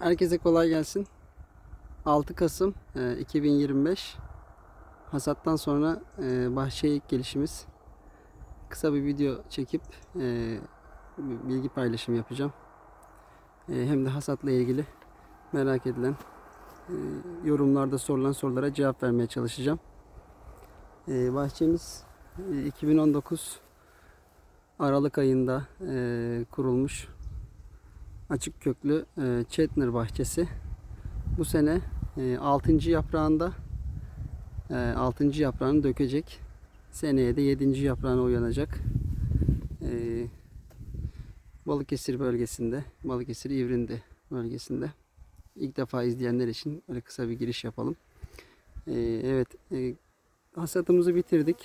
Herkese kolay gelsin. 6 Kasım e, 2025 hasattan sonra e, bahçeye ilk gelişimiz. Kısa bir video çekip e, bilgi paylaşımı yapacağım. E, hem de hasatla ilgili merak edilen e, yorumlarda sorulan sorulara cevap vermeye çalışacağım. E, bahçemiz e, 2019 Aralık ayında e, kurulmuş açık köklü e, Chetner bahçesi. Bu sene e, 6. yaprağında e, 6. yaprağını dökecek. Seneye de 7. yaprağına uyanacak. E, Balıkesir bölgesinde, Balıkesir İvrindi bölgesinde. İlk defa izleyenler için öyle kısa bir giriş yapalım. E, evet, e, hasatımızı bitirdik.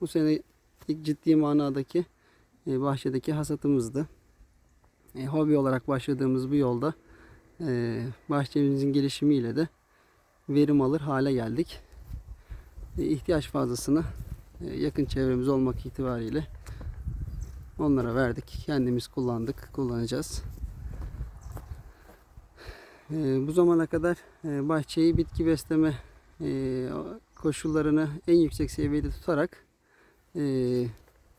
Bu sene ilk ciddi manadaki e, bahçedeki hasatımızdı. E, hobi olarak başladığımız bu yolda e, bahçemizin gelişimiyle de verim alır hale geldik. E, ihtiyaç fazlasını e, yakın çevremiz olmak itibariyle onlara verdik. Kendimiz kullandık, kullanacağız. E, bu zamana kadar e, bahçeyi bitki besleme e, koşullarını en yüksek seviyede tutarak e,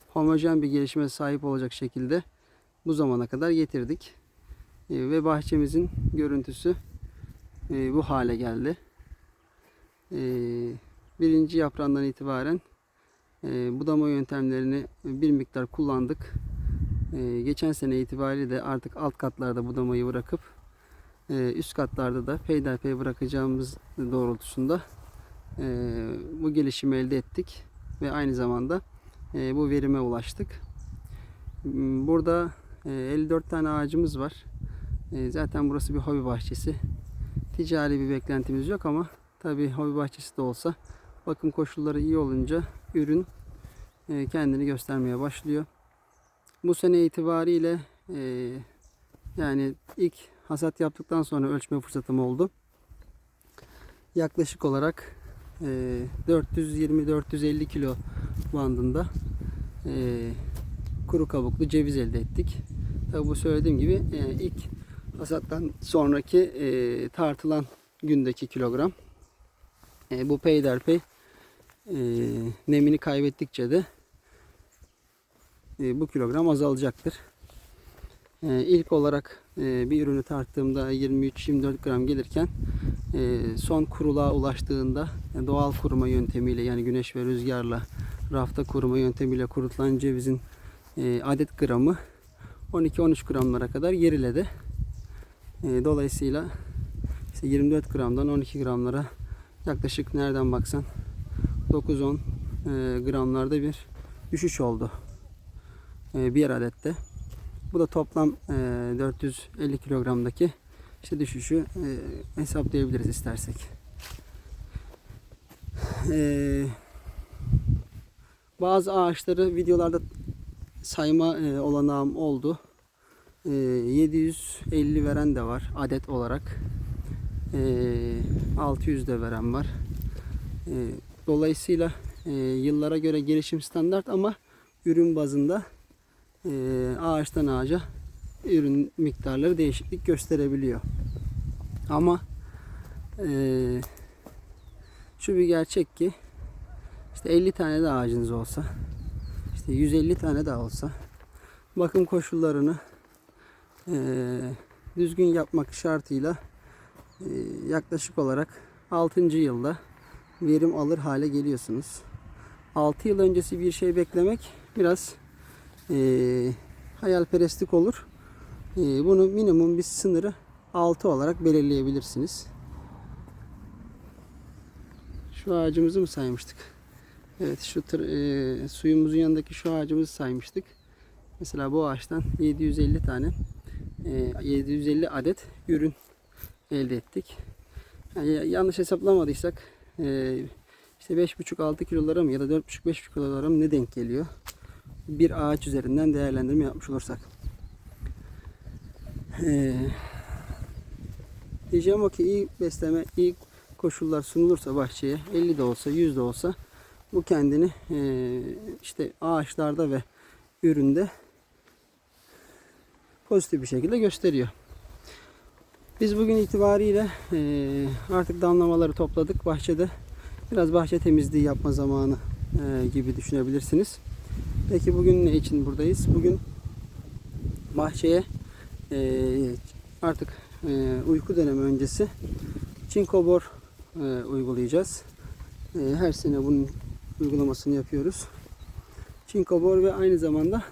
homojen bir gelişime sahip olacak şekilde bu zamana kadar getirdik. E, ve bahçemizin görüntüsü e, bu hale geldi. E, birinci yaprağından itibaren e, budama yöntemlerini bir miktar kullandık. E, geçen sene itibariyle de artık alt katlarda budamayı bırakıp e, üst katlarda da peyderpey bırakacağımız doğrultusunda e, bu gelişimi elde ettik ve aynı zamanda e, bu verime ulaştık. Burada e, 54 tane ağacımız var. E, Zaten burası bir hobi bahçesi. Ticari bir beklentimiz yok ama tabii hobi bahçesi de olsa bakım koşulları iyi olunca ürün e, kendini göstermeye başlıyor. Bu sene itibariyle e, yani ilk hasat yaptıktan sonra ölçme fırsatım oldu. Yaklaşık olarak e, 420-450 kilo bandında e, kuru kabuklu ceviz elde ettik. Tabi bu söylediğim gibi e, ilk hasattan sonraki e, tartılan gündeki kilogram. E, bu peyderpey e, nemini kaybettikçe de e, bu kilogram azalacaktır. E, ilk olarak e, bir ürünü tarttığımda 23-24 gram gelirken e, son kuruluğa ulaştığında e, doğal kuruma yöntemiyle yani güneş ve rüzgarla rafta kuruma yöntemiyle kurutulan cevizin e, adet gramı 12-13 gramlara kadar geriledi. E, dolayısıyla işte 24 gramdan 12 gramlara yaklaşık nereden baksan 9-10 e, gramlarda bir düşüş oldu. E, bir adette. Bu da toplam e, 450 kilogramdaki işte düşüşü hesaplayabiliriz istersek. Bazı ağaçları videolarda sayma e, olanağım oldu. E, 750 veren de var adet olarak. E, 600 de veren var. E, dolayısıyla e, yıllara göre gelişim standart ama ürün bazında e, ağaçtan ağaca ürün miktarları değişiklik gösterebiliyor. Ama e, şu bir gerçek ki işte 50 tane de ağacınız olsa işte 150 tane daha olsa bakım koşullarını e, düzgün yapmak şartıyla e, yaklaşık olarak 6. yılda verim alır hale geliyorsunuz. 6 yıl öncesi bir şey beklemek biraz e, hayalperestlik olur. E, bunu minimum bir sınırı 6 olarak belirleyebilirsiniz. Şu ağacımızı mı saymıştık? Evet şu tır, e, suyumuzun yanındaki şu ağacımızı saymıştık. Mesela bu ağaçtan 750 tane e, 750 adet ürün elde ettik. Yani yanlış hesaplamadıysak e, işte 5,5-6 kilolara mı ya da 4,5-5 kilolara mı ne denk geliyor? Bir ağaç üzerinden değerlendirme yapmış olursak. E, diyeceğim o ki iyi besleme, iyi koşullar sunulursa bahçeye 50 de olsa 100 de olsa bu kendini e, işte ağaçlarda ve üründe pozitif bir şekilde gösteriyor. Biz bugün itibariyle eee, artık damlamaları topladık bahçede. Biraz bahçe temizliği yapma zamanı eee, gibi düşünebilirsiniz. Peki bugün ne için buradayız? Bugün bahçeye eee, artık eee, uyku dönemi öncesi çinko bor eee, uygulayacağız. Eee, her sene bunun uygulamasını yapıyoruz. Çinko bor ve aynı zamanda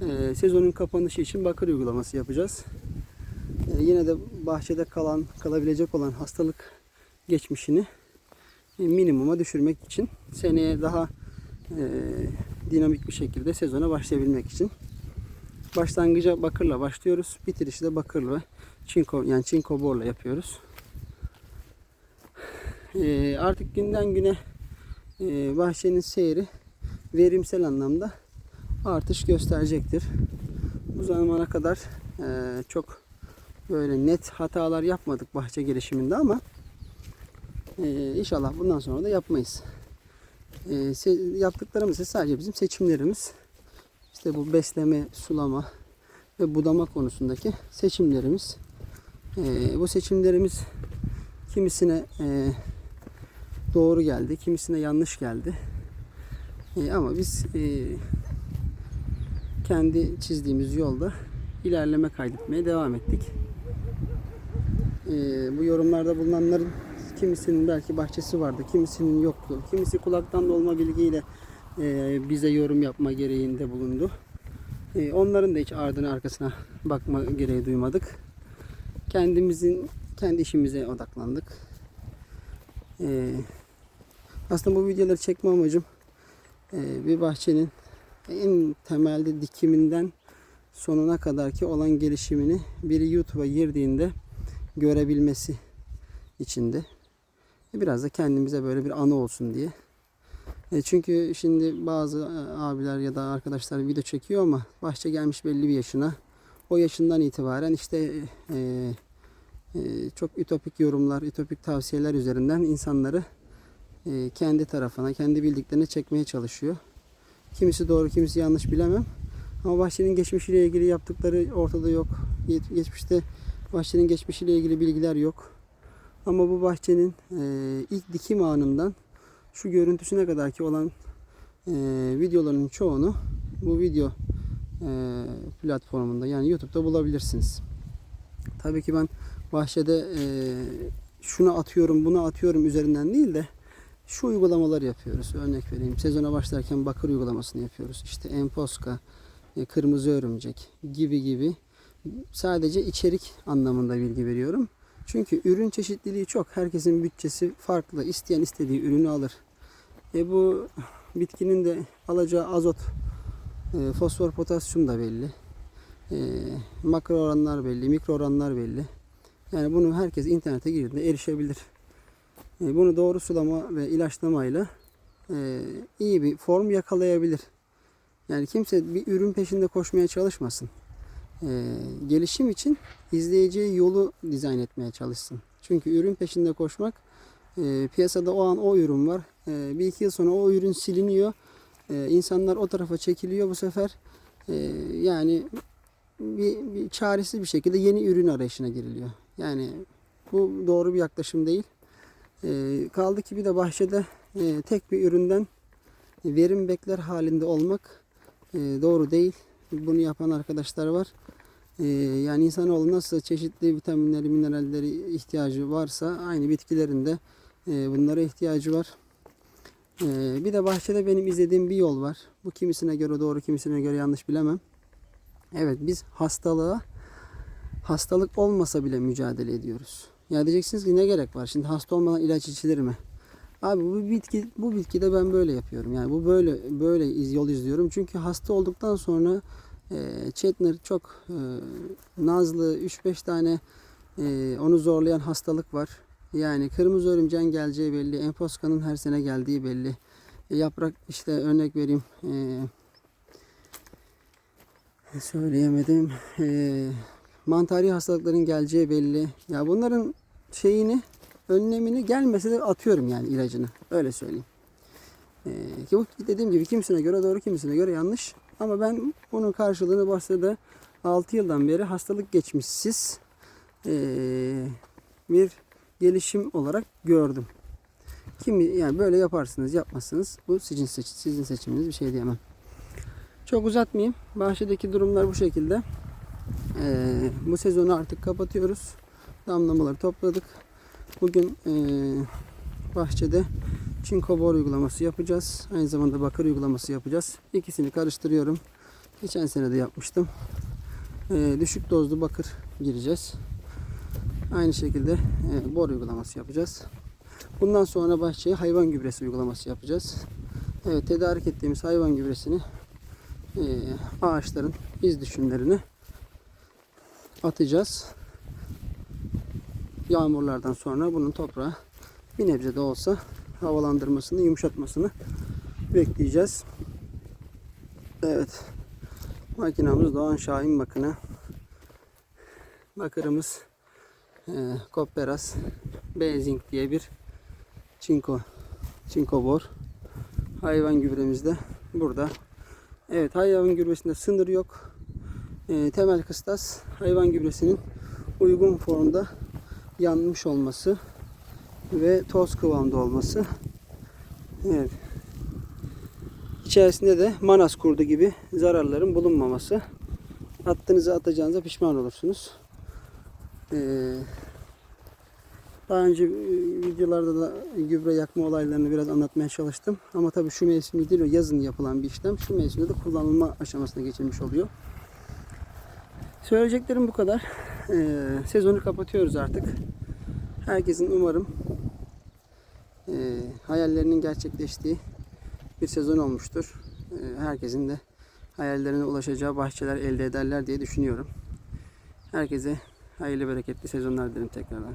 eee, sezonun kapanışı için bakır uygulaması yapacağız. Ee, yine de bahçede kalan, kalabilecek olan hastalık geçmişini e, minimuma düşürmek için seneye daha e, dinamik bir şekilde sezona başlayabilmek için başlangıca bakırla başlıyoruz. Bitirişi de bakırla çinko yani çinko borla yapıyoruz. E, artık günden güne e, bahçenin seyri verimsel anlamda artış gösterecektir. Bu zamana kadar e, çok böyle net hatalar yapmadık bahçe gelişiminde ama e, inşallah bundan sonra da yapmayız. E, yaptıklarımız ise sadece bizim seçimlerimiz. İşte bu besleme, sulama ve budama konusundaki seçimlerimiz. E, bu seçimlerimiz kimisine e, doğru geldi, kimisine yanlış geldi. E, ama biz e, kendi çizdiğimiz yolda ilerleme kaydetmeye devam ettik. Ee, bu yorumlarda bulunanların kimisinin belki bahçesi vardı, kimisinin yoktu. Kimisi kulaktan dolma bilgiyle e, bize yorum yapma gereğinde bulundu. E, onların da hiç ardına arkasına bakma gereği duymadık. Kendimizin kendi işimize odaklandık. E, aslında bu videoları çekme amacım e, bir bahçenin en temelde dikiminden sonuna kadarki olan gelişimini biri YouTube'a girdiğinde görebilmesi içindi. Biraz da kendimize böyle bir anı olsun diye. E, çünkü şimdi bazı e, abiler ya da arkadaşlar video çekiyor ama bahçe gelmiş belli bir yaşına. O yaşından itibaren işte çok ütopik yorumlar, ütopik tavsiyeler üzerinden insanları e, kendi tarafına, kendi bildiklerine çekmeye çalışıyor. Kimisi doğru, kimisi yanlış bilemem. Ama bahçenin geçmişiyle ilgili yaptıkları ortada yok. Ge- Geçmişte bahçenin geçmişiyle ilgili bilgiler yok. Ama bu bahçenin e, ilk dikim anından şu görüntüsüne kadarki olan e, videoların çoğunu bu video platformunda yani YouTube'da bulabilirsiniz. Tabii ki ben bahçede e, şunu atıyorum bunu atıyorum üzerinden değil de şu uygulamaları yapıyoruz. Örnek vereyim. Sezona başlarken bakır uygulamasını yapıyoruz. İşte emposka, e, kırmızı örümcek gibi gibi sadece içerik anlamında bilgi veriyorum. Çünkü ürün çeşitliliği çok. Herkesin bütçesi farklı. İsteyen istediği ürünü alır. E bu bitkinin de alacağı azot, e, fosfor, potasyum da belli. E, makro oranlar belli, mikro oranlar belli. Yani bunu herkes internete girdiğinde erişebilir. E, bunu doğru sulama ve ilaçlamayla e, iyi bir form yakalayabilir. Yani kimse bir ürün peşinde koşmaya çalışmasın. Ee, gelişim için izleyeceği yolu dizayn etmeye çalışsın. Çünkü ürün peşinde koşmak e, piyasada o an o ürün var. E, bir iki yıl sonra o ürün siliniyor. E, insanlar o tarafa çekiliyor bu sefer. E, yani bir, bir çaresiz bir şekilde yeni ürün arayışına giriliyor. Yani bu doğru bir yaklaşım değil. E, kaldı ki bir de bahçede e, tek bir üründen verim bekler halinde olmak e, doğru değil. Bunu yapan arkadaşlar var. E, yani insanoğlu nasıl çeşitli vitaminleri, mineralleri ihtiyacı varsa aynı bitkilerin de e, bunlara ihtiyacı var. E, bir de bahçede benim izlediğim bir yol var. Bu kimisine göre doğru, kimisine göre yanlış bilemem. Evet biz hastalığa hastalık olmasa bile mücadele ediyoruz. Ya diyeceksiniz ki ne gerek var? Şimdi hasta olmadan ilaç içilir mi? Abi bu bitki bu bitkide ben böyle yapıyorum. Yani bu böyle böyle iz, yol izliyorum. Çünkü hasta olduktan sonra e, Chetner çok e, nazlı 3-5 tane e, onu zorlayan hastalık var. Yani kırmızı örümceğin geleceği belli. Emposkanın her sene geldiği belli. E, yaprak işte örnek vereyim. E, söyleyemedim. E, mantari hastalıkların geleceği belli. Ya bunların şeyini önlemini gelmese de atıyorum yani ilacını. Öyle söyleyeyim. Ee, ki bu dediğim gibi kimisine göre doğru kimisine göre yanlış. Ama ben bunun karşılığını bahsede 6 yıldan beri hastalık geçmişsiz eee, bir gelişim olarak gördüm. Kimi yani böyle yaparsınız, yapmazsınız. Bu sizin seç sizin seçiminiz bir şey diyemem. Çok uzatmayayım. Bahçedeki durumlar bu şekilde. Eee, bu sezonu artık kapatıyoruz. Damlamaları topladık. Bugün eee, bahçede çinko bor uygulaması yapacağız. Aynı zamanda bakır uygulaması yapacağız. İkisini karıştırıyorum. Geçen sene de yapmıştım. Eee, düşük dozlu bakır gireceğiz. Aynı şekilde eee, bor uygulaması yapacağız. Bundan sonra bahçeye hayvan gübresi uygulaması yapacağız. Evet, tedarik ettiğimiz hayvan gübresini eee, ağaçların iz düşümlerini atacağız. Yağmurlardan sonra bunun toprağa bir nebze de olsa havalandırmasını, yumuşatmasını bekleyeceğiz. Evet. Makinamız Doğan Şahin makine. Bakırımız e, Kopperas Bezing diye bir çinko çinko bor. Hayvan gübremiz de burada. Evet hayvan gübresinde sınır yok. E, temel kıstas hayvan gübresinin uygun formda yanmış olması ve toz kıvamda olması. Evet. İçerisinde de manas kurdu gibi zararların bulunmaması. Attığınızı atacağınıza pişman olursunuz. Ee, daha önce e, videolarda da gübre yakma olaylarını biraz anlatmaya çalıştım. Ama tabii şu mevsimde değil o yazın yapılan bir işlem. Şu mevsimde de kullanılma aşamasına geçilmiş oluyor. Söyleyeceklerim bu kadar. Ee, sezonu kapatıyoruz artık. Herkesin umarım e, hayallerinin gerçekleştiği bir sezon olmuştur. E, herkesin de hayallerine ulaşacağı bahçeler elde ederler diye düşünüyorum. Herkese hayırlı bereketli sezonlar dilerim tekrardan.